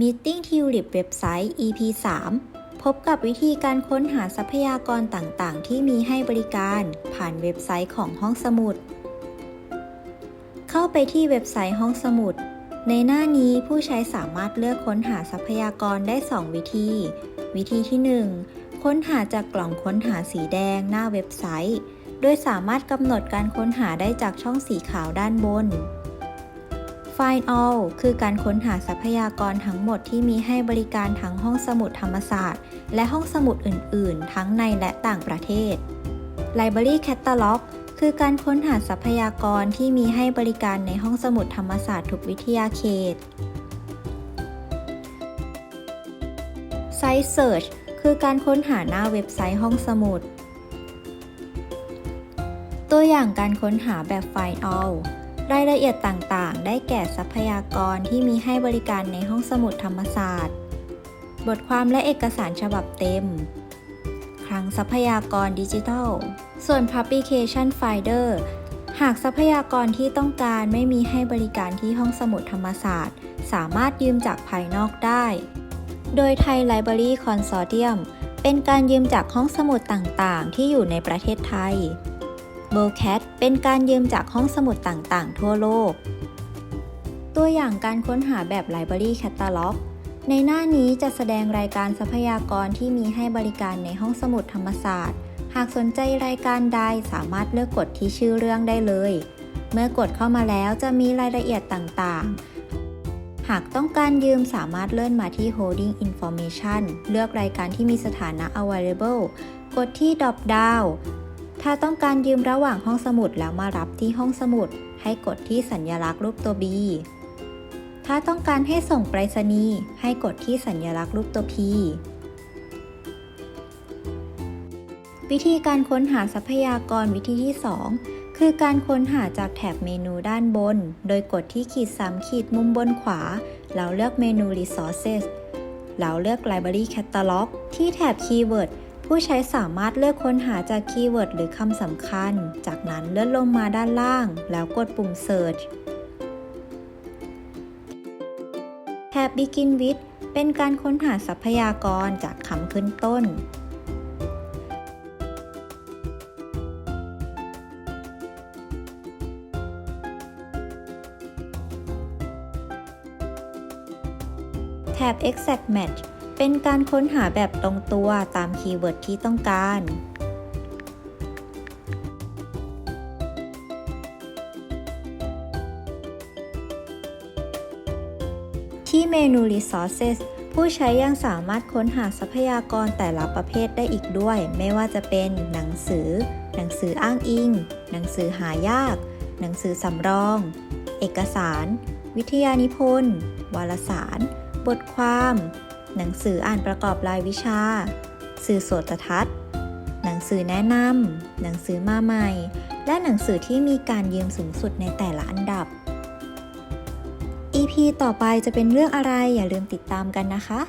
Meeting Tulip เว็บไซต์ EP 3 พบกับวิธีการค้นหาทรัพยากรต่างๆ ที่มีให้บริการผ่านเว็บไซต์ของห้องสมุด เข้าไปที่เว็บไซต์ห้องสมุด ในหน้านี้ผู้ใช้สามารถเลือกค้นหาทรัพยากรได้ 2 วิธี วิธีที่ 1 ค้นหาจากกล่องค้นหาสีแดงหน้าเว็บไซต์ โดยสามารถกำหนดการค้นหาได้จากช่องสีขาวด้านบน Find All คือการค้นหาทรัพยากรทั้งหมดที่มีให้บริการทั้งห้องสมุดธรรมศาสตร์ และห้องสมุดอื่น ๆ ทั้งในและต่างประเทศ Library Catalog คือการค้นหาทรัพยากรที่มีให้บริการในห้องสมุดธรรมศาสตร์ทุกวิทยาเขต Site Search คือการค้นหาหน้าเว็บไซต์ห้องสมุด ตัวอย่างการค้นหาแบบ Find All รายละเอียดต่างๆ ได้แก่ทรัพยากรที่มีให้บริการในห้องสมุดธรรมศาสตร์ บทความและเอกสารฉบับเต็มคลังทรัพยากรดิจิทัล ส่วน Publication Finder หากทรัพยากรที่ต้องการไม่มีให้บริการที่ห้องสมุดธรรมศาสตร์ สามารถยืมจากภายนอกได้ โดยไทย Library Consortium เป็นการยืมจากห้องสมุดต่างๆ ที่อยู่ในประเทศไทย b o c a t เป็นการยืมจากห้องสมุดต่างๆ ทั่วโลก ตัวอย่างการค้นหาแบบ Library Catalog ในหน้านี้จะแสดงรายการทรัพยากรที่มีให้บริการในห้องสมุดธรรมศาสตร์ หากสนใจรายการใดสามารถเลือกกดที่ชื่อเรื่องได้เลย เมื่อกดเข้ามาแล้วจะมีรายละเอียดต่างๆ หากต้องการยืมสามารถเลื่อนมาที่ Holding Information เลือกรายการที่มีสถานะ Available กดที่ Drop Down ถ้าต้องการยืมระหว่างห้องสมุดแล้วมารับที่ห้องสมุด ให้กดที่สัญลักษณ์รูปตัว B ถ้าต้องการให้ส่งไปรษณีย์ให้กดที่สัญลักษณ์รูปตัว P วิธีการค้นหาทรัพยากรวิธีที่ 2 คือการค้นหาจากแถบเมนูด้านบน โดยกดที่ขีด3ขีดมุมบนขวา แล้วเลือกเมนู Resources แล้วเลือก Library Catalog ที่แถบ Keyword ผู้ใช้สามารถเลือกค้นหาจากคีย์เวิร์ดหรือคำสำคัญ จากนั้นเลื่อนลงมาด้านล่าง แล้วกดปุ่ม Search แถบ Begin with เป็นการค้นหาทรัพยากรจากคำขึ้นต้น แถบ Exact Match เป็นการค้นหาแบบตรงตัวตามคีย์เวิร์ดที่ต้องการ ที่เมนู Resources ผู้ใช้ยังสามารถค้นหาทรัพยากรแต่ละประเภทได้อีกด้วย ไม่ว่าจะเป็นหนังสือ หนังสืออ้างอิง หนังสือหายาก หนังสือสำรอง เอกสาร วิทยานิพนธ์ วารสาร บทความ หนังสืออ่านประกอบรายวิชา สื่อโสตทัศน์ หนังสือแนะนำ หนังสือมาใหม่ และหนังสือที่มีการยืมสูงสุดในแต่ละอันดับ EP ต่อไปจะเป็นเรื่องอะไรอย่าลืมติดตามกันนะคะ